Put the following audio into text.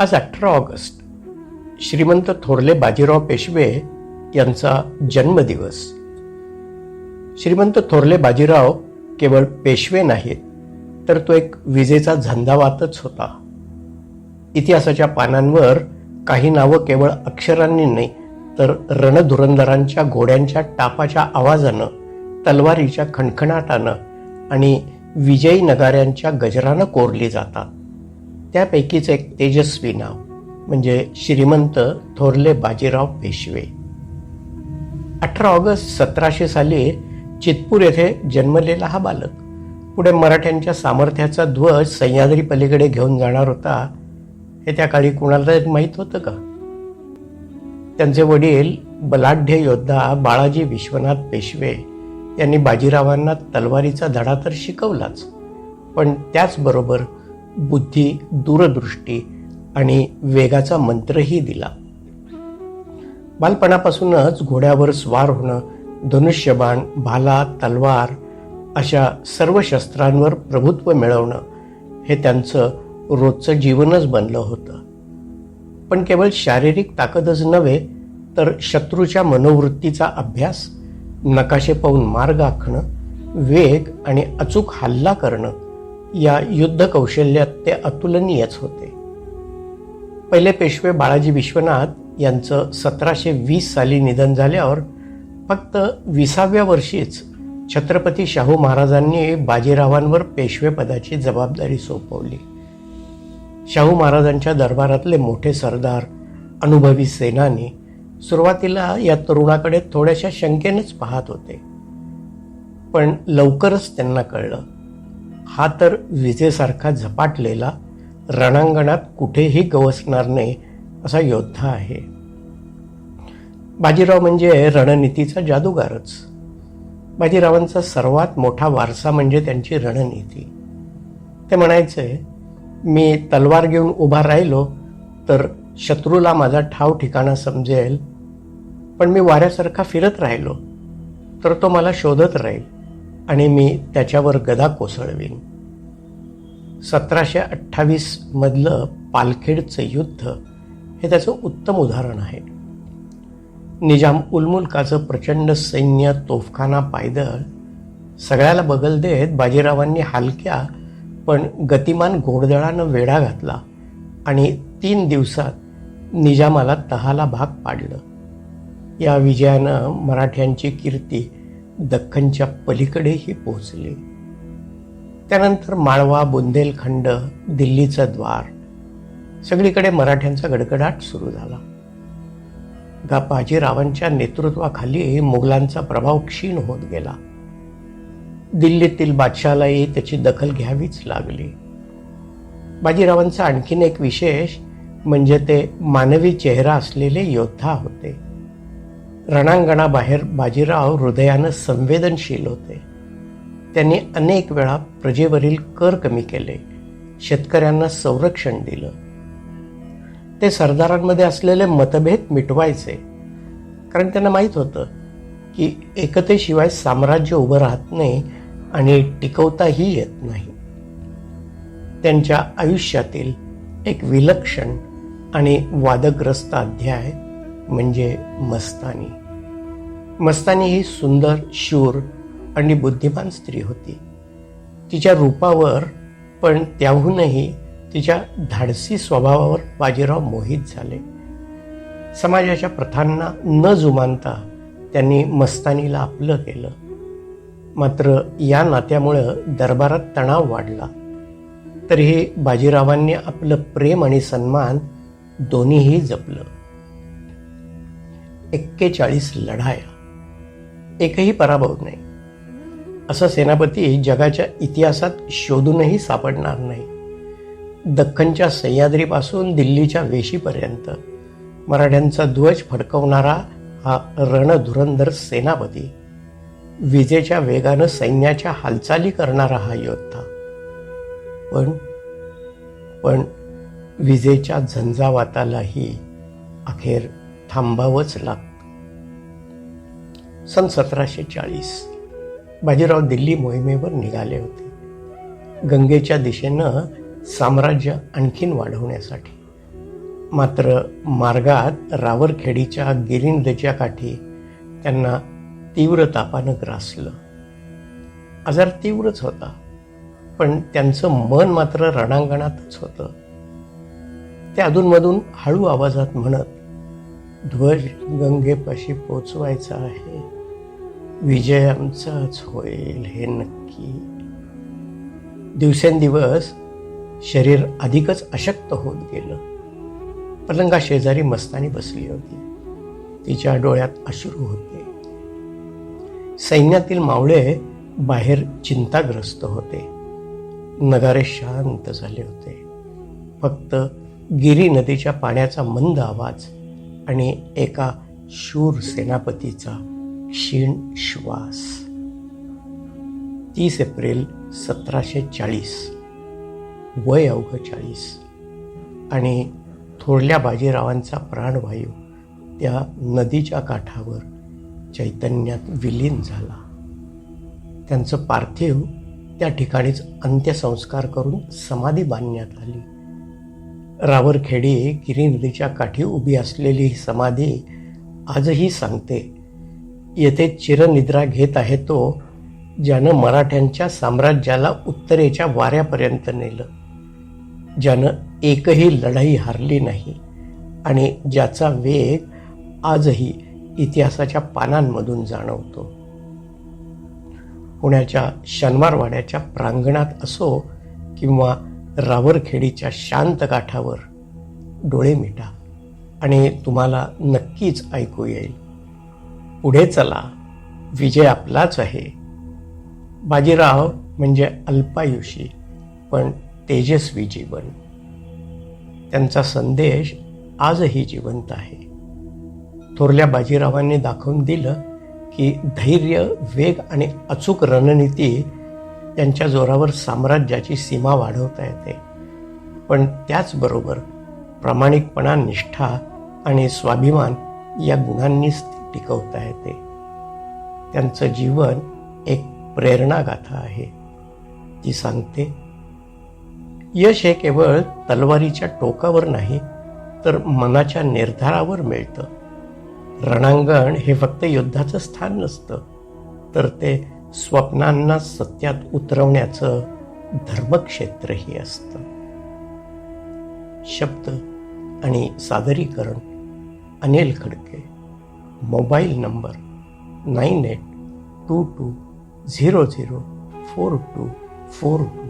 आज अठरा ऑगस्ट श्रीमंत थोरले बाजीराव पेशवे यांचा जन्मदिवस श्रीमंत थोरले बाजीराव केवळ पेशवे नाहीत तर तो एक विजेचा झंझावातच होता इतिहासाच्या पानांवर काही नावं केवळ अक्षरांनी नाही तर रणधुरंदरांच्या घोड्यांच्या टापाच्या आवाजानं तलवारीच्या खणखणाटानं आणि विजयी नगाऱ्यांच्या गजरानं कोरली जातात त्यापैकीच एक तेजस्वी नाव म्हणजे श्रीमंत थोरले बाजीराव पेशवे. अठरा ऑगस्ट सतराशे साली चितपूर येथे जन्मलेला हा बालक. पुढे मराठ्यांच्या सामर्थ्याचा ध्वज सह्याद्री पलीकडे घेऊन जाणार होता हे त्या काळी कुणाला माहीत होतं का? त्यांचे वडील बलाढ्य योद्धा बाळाजी विश्वनाथ पेशवे यांनी बाजीरावांना तलवारीचा धडा तर शिकवलाच पण त्याचबरोबर बुद्धी दूरदृष्टी आणि वेगाचा मंत्रही दिला. बालपणापासूनच घोड्यावर स्वार होणं धनुष्यबाण भाला तलवार अशा सर्व शस्त्रांवर प्रभुत्व मिळवणं हे त्यांचं रोजचं जीवनच बनलं होतं. पण केवळ शारीरिक ताकदच नव्हे तर शत्रूच्या मनोवृत्तीचा अभ्यास नकाशे पाहून मार्ग आखणं वेग आणि अचूक हल्ला करणं या युद्ध कौशल्यात ते अतुलनीयच होते. पहिले पेशवे बाळाजी विश्वनाथ यांचं सतराशे वीस साली निधन झाल्यावर फक्त विसाव्या वर्षीच छत्रपती शाहू महाराजांनी बाजीरावांवर पेशवे पदाची जबाबदारी सोपवली. शाहू महाराजांच्या दरबारातले मोठे सरदार अनुभवी सेनानी सुरुवातीला या तरुणाकडे थोड्याशा शंकेनेच पाहत होते. पण लवकरच त्यांना कळलं हा तर विजेसारखा झपाटलेला रणांगणात कुठेही गवसणार नाही असा योद्धा आहे. बाजीराव म्हणजे रणनीतीचा जादूगारच. बाजीरावांचा सर्वात मोठा वारसा म्हणजे त्यांची रणनीती. ते म्हणायचे मी तलवार घेऊन उभा राहिलो तर शत्रूला माझा ठाव ठिकाणा समजेल पण मी वाऱ्यासारखा फिरत राहिलो तर तो मला शोधत राहील. आणि मी त्याच्यावर गदा कोसळवीन. सतराशे अठ्ठावीसमधलं पालखेडचं युद्ध हे त्याचं उत्तम उदाहरण आहे. निजाम उलमुलकाचं प्रचंड सैन्य तोफखाना पायदळ सगळ्याला बगल देत बाजीरावांनी हलक्या पण गतिमान घोडदळानं वेढा घातला आणि तीन दिवसात निजामाला तहाला भाग पाडलं. या विजयानं मराठ्यांची कीर्ती दख्खनच्या पलीकडेही पोहोचली. त्यानंतर माळवा बुंदेलखंड दिल्लीचं द्वार सगळीकडे मराठ्यांचा गडगडाट सुरू झाला. गा बाजीरावांच्या नेतृत्वाखाली मुघलांचा प्रभाव क्षीण होत गेला. दिल्लीतील बादशालाही त्याची दखल घ्यावीच लागली. बाजीरावांचा आणखीन एक विशेष म्हणजे ते मानवी चेहरा असलेले योद्धा होते. रणांगणाबाहेर बाजीराव हृदयानं संवेदनशील होते. त्यांनी अनेक वेळा प्रजेवरील कर कमी केले शेतकऱ्यांना संरक्षण दिलं. ते सरदारांमध्ये असलेले मतभेद मिटवायचे कारण त्यांना माहीत होतं की एकतेशिवाय साम्राज्य उभं राहत नाही आणि टिकवताही येत नाही. त्यांच्या आयुष्यातील एक विलक्षण आणि वादग्रस्त अध्याय म्हणजे मस्तानी. मस्तानी ही सुंदर शूर आणि बुद्धिमान स्त्री होती. तिच्या रूपावर पण त्याहूनही तिच्या धाडसी स्वभावावर बाजीराव मोहित झाले. समाजाच्या प्रथांना न जुमानता त्यांनी मस्तानीला आपलं केलं. मात्र या नात्यामुळं दरबारात तणाव वाढला. तरीही बाजीरावांनी आपलं प्रेम आणि सन्मान दोन्हीही जपलं. एक्केचाळीस लढाया. एकही पराभव नाही. असा सेनापती जगाच्या इतिहासात शोधूनही सापडणार नाही. दख्खनच्या सह्याद्रीपासून दिल्लीच्या वेशीपर्यंत मराठ्यांचा ध्वज फडकवणारा हा रणधुरंधर सेनापती विजेच्या वेगानं सैन्याच्या हालचाली करणारा हा योद्धा. पण पण विजेच्या झंझावातालाही अखेर थांबावंच लागतं सन सतराशे चाळीस बाजीराव दिल्ली मोहिमेवर निघाले होते. गंगेच्या दिशेनं साम्राज्य आणखीन वाढवण्यासाठी. मात्र मार्गात रावरखेडीच्या गिरी नदीच्या काठी त्यांना तीव्र तापानं ग्रासलं. आजार तीव्रच होता पण त्यांचं मन मात्र रणांगणातच होतं. ते अधूनमधून हळू आवाजात म्हणत ध्वज गंगेपाशी पोचवायचा आहे. विजय आमचाच होईल हे नक्की. दिवसेंदिवस शरीर अधिकच अशक्त होत गेलं. पलंगा शेजारी मस्तानी बसली होती. तिच्या डोळ्यात अश्रू होते. सैन्यातील मावळे बाहेर चिंताग्रस्त होते. नगारे शांत झाले होते. फक्त गिरी नदीच्या पाण्याचा मंद आवाज आणि एका शूर सेनापतीचा क्षीण श्वास. तीस एप्रिल सतराशे चाळीस वय अवघ चाळीस आणि थोरल्या बाजीरावांचा प्राणवायू त्या नदीच्या काठावर चैतन्यात विलीन झाला. त्यांचं पार्थिव त्या ठिकाणीच अंत्यसंस्कार करून समाधी बांधण्यात आली. रावरखेडी गिरी नदीच्या काठी उभी असलेली ही समाधी आजही सांगते. येथे चिरनिद्रा घेत आहे तो ज्यानं मराठ्यांच्या साम्राज्याला उत्तरेच्या वाऱ्यापर्यंत नेलं. ज्यानं एकही लढाई हारली नाही आणि ज्याचा वेग आजही इतिहासाच्या पानांमधून जाणवतो. पुण्याच्या शनिवारवाड्याच्या प्रांगणात असो किंवा रावरखेडीच्या शांत काठावर डोळे मिटा आणि तुम्हाला नक्कीच ऐकू येईल. पुढे चला. विजय आपलाच आहे. बाजीराव म्हणजे अल्पायुषी पण तेजस्वी जीवन. त्यांचा संदेश आजही जिवंत आहे. थोरल्या बाजीरावांनी दाखवून दिलं की धैर्य वेग आणि अचूक रणनीती त्यांच्या जोरावर साम्राज्याची सीमा वाढवता येते. पण त्याचबरोबर प्रामाणिकपणा निष्ठा आणि स्वाभिमान या गुणांनीच टिकवता येते. त्यांचं जीवन एक प्रेरणागाथा आहे. ती सांगते यश हे केवळ तलवारीच्या टोकावर नाही तर मनाच्या निर्धारावर मिळतं. रणांगण हे फक्त युद्धाचं स्थान नसतं तर ते स्वप्नांना सत्यात उतरवण्याचं धर्मक्षेत्रही असतं. शब्द आणि सादरीकरण Anil Khadke mobile number nine eight two two zero zero four two four two